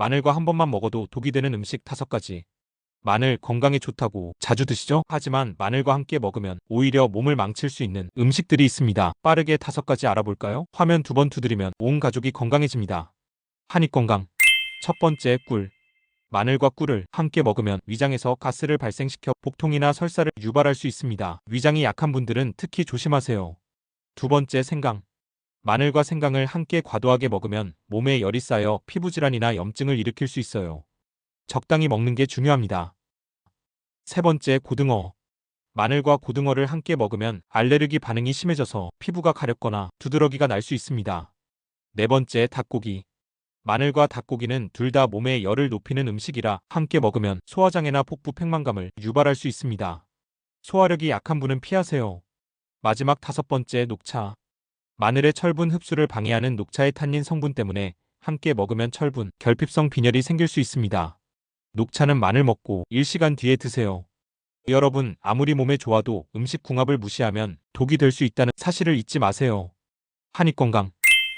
마늘과 한 번만 먹어도 독이 되는 음식 다섯 가지. 마늘 건강에 좋다고 자주 드시죠? 하지만 마늘과 함께 먹으면 오히려 몸을 망칠 수 있는 음식들이 있습니다. 빠르게 다섯 가지 알아볼까요? 화면 두 번 두드리면 온 가족이 건강해집니다. 한입 건강. 첫 번째 꿀. 마늘과 꿀을 함께 먹으면 위장에서 가스를 발생시켜 복통이나 설사를 유발할 수 있습니다. 위장이 약한 분들은 특히 조심하세요. 두 번째 생강. 마늘과 생강을 함께 과도하게 먹으면 몸에 열이 쌓여 피부질환이나 염증을 일으킬 수 있어요. 적당히 먹는 게 중요합니다. 세 번째 고등어. 마늘과 고등어를 함께 먹으면 알레르기 반응이 심해져서 피부가 가렵거나 두드러기가 날 수 있습니다. 네 번째 닭고기. 마늘과 닭고기는 둘 다 몸의 열을 높이는 음식이라 함께 먹으면 소화장애나 복부 팽만감을 유발할 수 있습니다. 소화력이 약한 분은 피하세요. 마지막 다섯 번째 녹차. 마늘의 철분 흡수를 방해하는 녹차의 탄닌 성분 때문에 함께 먹으면 철분, 결핍성 빈혈이 생길 수 있습니다. 녹차는 마늘 먹고 1시간 뒤에 드세요. 여러분, 아무리 몸에 좋아도 음식 궁합을 무시하면 독이 될 수 있다는 사실을 잊지 마세요. 한입 건강.